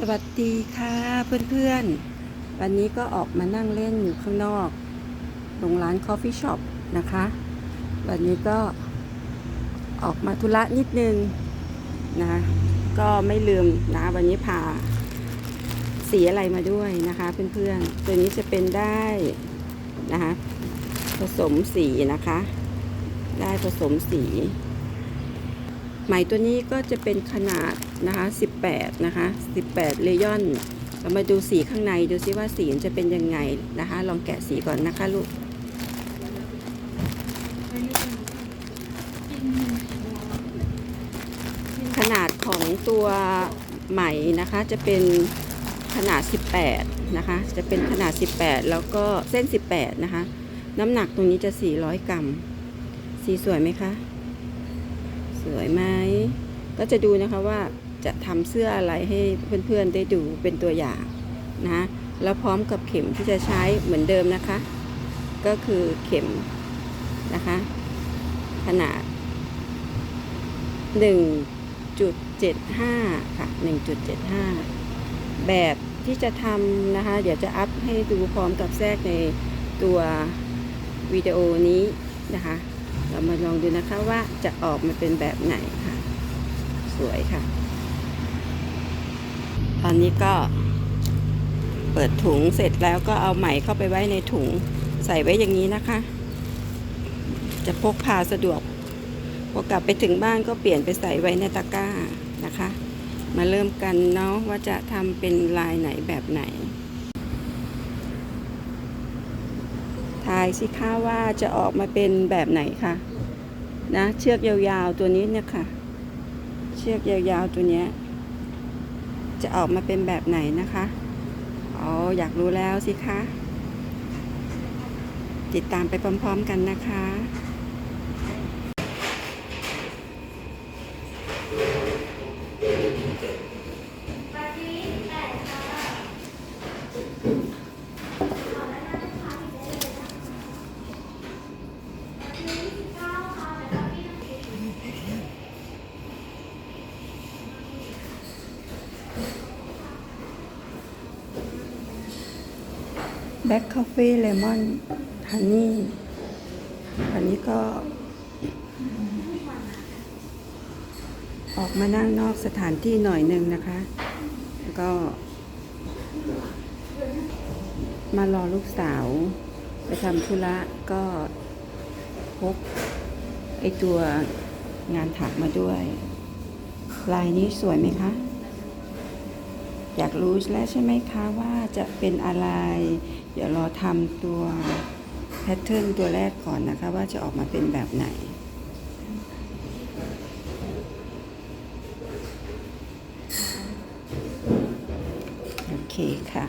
สวัสดีค่ะเพื่อนๆ วันนี้ก็ออกมานั่งเล่นอยู่ข้างนอกตรงร้านคอฟฟี่ช็อปนะคะ วันนี้ก็ออกมาธุระนิดนึงนะ ก็ไม่ลืมนะ วันนี้พาสีอะไรมาด้วยนะคะเพื่อนๆ ตัวนี้จะเป็นได้นะคะ ผสมสีนะคะ ได้ผสมสี ไหมตัวนี้ก็จะเป็นขนาดนะคะ 18 นะคะ 18 เลยอน เรามาดูสีข้างในดูซิว่าสีจะเป็นยังไงนะคะ ลองแกะสีก่อนนะคะลูก ขนาดของตัวไหมนะคะจะเป็นขนาด 18 นะคะ จะเป็นขนาด 18 แล้วก็เส้น 18 นะคะ น้ำหนักตรงนี้จะ 400 กรัม สีสวยไหมคะ วยไหมก็จะดูนะคะว่าจะทำเสื้ออะไรให้เพื่อนๆได้ดูเป็นตัวอย่างนะแล้วพร้อมกับเข็มที่จะใช้เหมือนเดิมนะคะ ก็คือเข็มนะคะ ขนาด 1.75 ค่ะ 1.75 แบบที่จะทำนะคะ เดี๋ยวจะอัพให้ดูพร้อมกับแทรกในตัววิดีโอนี้นะคะ เรามาลองดูนะคะว่าจะออกมาเป็นแบบไหนค่ะ สวยค่ะ ตอนนี้ก็เปิดถุงเสร็จแล้วก็เอาไหมเข้าไปไว้ในถุงใส่ไว้อย่างนี้นะคะ จะพกพาสะดวกพอกลับไปถึงบ้านก็เปลี่ยนไปใส่ไว้ในตะกร้านะคะ มาเริ่มกันเนาะว่าจะทำเป็นลายไหนแบบไหน ทายสิคะว่าจะออกมาเป็นแบบไหนคะนะ เชือกยาวๆตัวนี้เนี่ยค่ะ เชือกยาวๆตัวเนี้ย จะออกมาเป็นแบบไหนนะคะอ๋ออยากรู้แล้วสิคะ ติดตามไปพร้อมๆกันนะคะ แบ็คคาเฟ่เลมอนฮันนี่วันนี้ก็ ออกมานั่งนอกสถานที่หน่อยหนึ่งนะคะ ก็ มารอลูกสาว ไปทำธุระก็พกไอตัวงานถักมาด้วย ลายนี้สวยไหมคะ อยากรู้แล้วใช่ไหมคะว่าจะเป็นอะไร เดี๋ยวรอทำตัวแพทเทิร์นตัวแรกก่อนนะคะ ว่าจะออกมาเป็นแบบไหนโอเคค่ะ